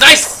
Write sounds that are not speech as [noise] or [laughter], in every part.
나이스!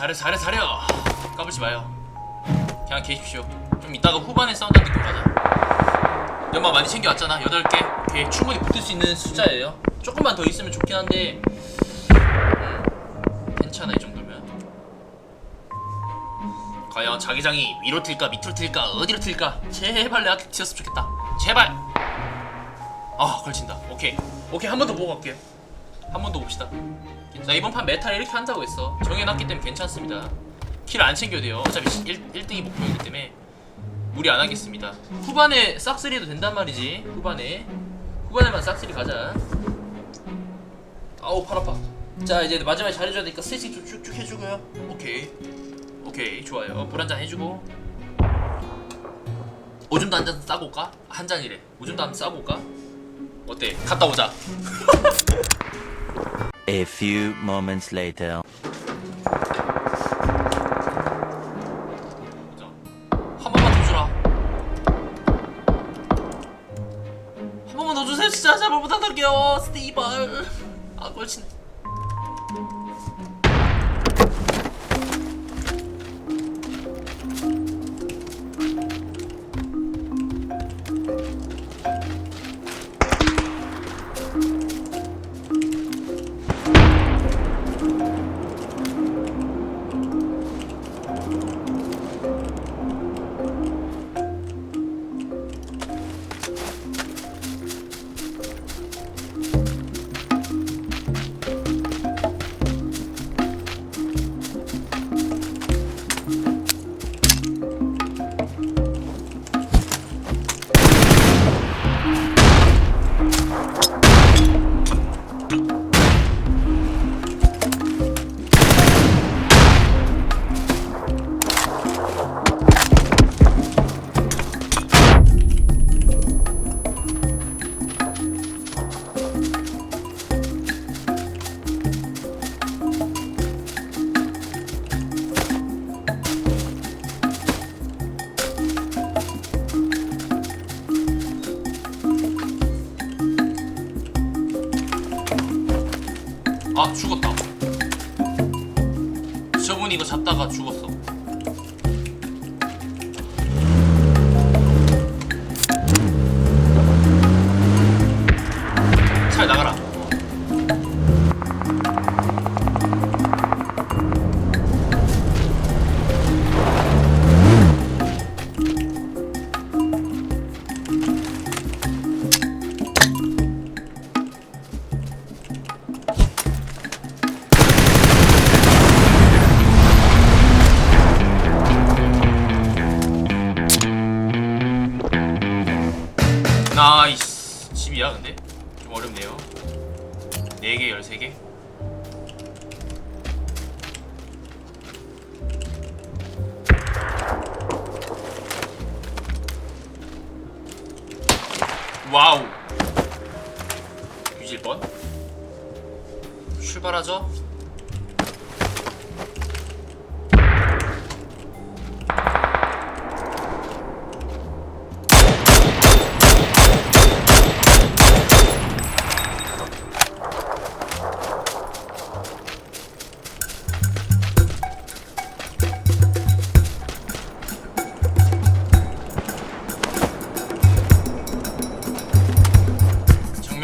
사려 사려 사려 까불지 마요. 그냥 계십시오. 좀 이따가 후반에 싸운다는 느낌 가자. 연막 많이 챙겨왔잖아. 8개? 오케이 충분히 붙을 수 있는 숫자예요. 조금만 더 있으면 좋긴 한데 음, 괜찮아 이 정도면. 과연 자기장이 위로 튈까 밑으로 튈까 어디로 튈까? 제발 내가 튀었으면 좋겠다. 제발! 아 걸친다. 오케이. 오케이 한 번 더 보고 갈게요 한 번 더 봅시다. 자 이번 판 메탈 이렇게 한다고 했어. 정해놨기 때문에 괜찮습니다. 킬 안 챙겨도 돼요. 어차피 1, 1등이 목표이기 때문에 무리 안 하겠습니다. 후반에 싹쓸이도 된단 말이지. 후반에. 후반에만 싹쓸이 가자. 아우 팔 아파. 자 이제 마지막에 잘해줘야 되니까 스위치 좀 쭉쭉 해주고요. 오케이. 오케이. 좋아요. 물 한 잔 해주고. 오줌도 한 잔 싸고 올까? 한 잔이래. 오줌도 한 잔 싸고 올까? 어때? 갔다 오자 [laughs] A few moments later. 자, 한 번만 더 주라. 한 번만 더 주세요, 진짜 제발 부탁드릴게요, 스티벌. 아, 꼴찌 아, 죽었다. 저분이 이거 잡다가 죽었어. 1이야 근데? 좀 어렵네요. 4개 13개? 와우. 뒤질뻔 출발하죠?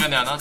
정면에 하나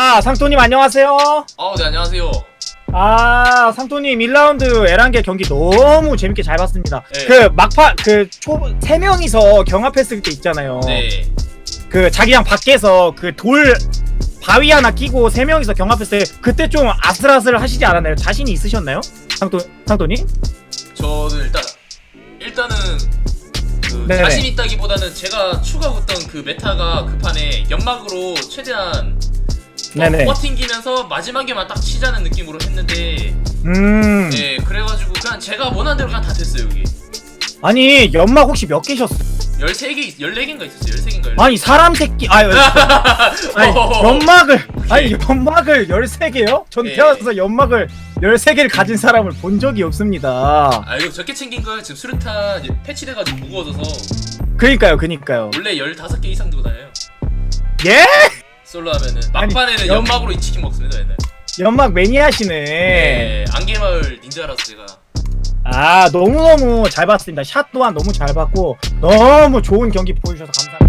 아, 아, 상토님 안녕하세요. 아, 네 안녕하세요. 아, 상토님 1라운드 에란겔 경기 너무 재밌게 잘 봤습니다. 네. 그 막판 그초세 명이서 경합했을 때 있잖아요. 네. 그 자기랑 밖에서 그 돌 바위 하나 끼고 세 명이서 경합했을 때 그때 좀 아슬아슬 하시지 않았나요? 자신이 있으셨나요? 상토 상토님? 저는 일단 일단은 그 네네. 자신 있다기보다는 제가 추가했던 그 메타가 그 판에 연막으로 최대한 네네. 어, 버팅기면서 마지막에만 딱 치자는 느낌으로 했는데 음. 네 그래가지고 그냥 제가 원하는 대로 그냥 다 됐어요 여기 아니 연막 혹시 몇 개셨어? 13개 14개인가 있었어요 13개인가 아니 사람 새끼 아유 [laughs] 아니 연막을 아니 연막을 13개요? 전 네. 태어나서 연막을 13개를 가진 사람을 본 적이 없습니다. 아 이거 적게 챙긴 거예요 지금 수류탄 패치돼가지고 무거워져서 그니까요, 그니까요. 원래 15개 이상 들고 다녀요 예? 솔로 하면은 막판에는 연- 연막으로 이 치킨 먹습니다 맨날 연막 매니아시네. 네 안개마을 닌자라서 제가 아, 너무너무 잘 봤습니다. 샷 또한 너무 잘 봤고, 너무 좋은 경기 보여주셔서 감사합니다.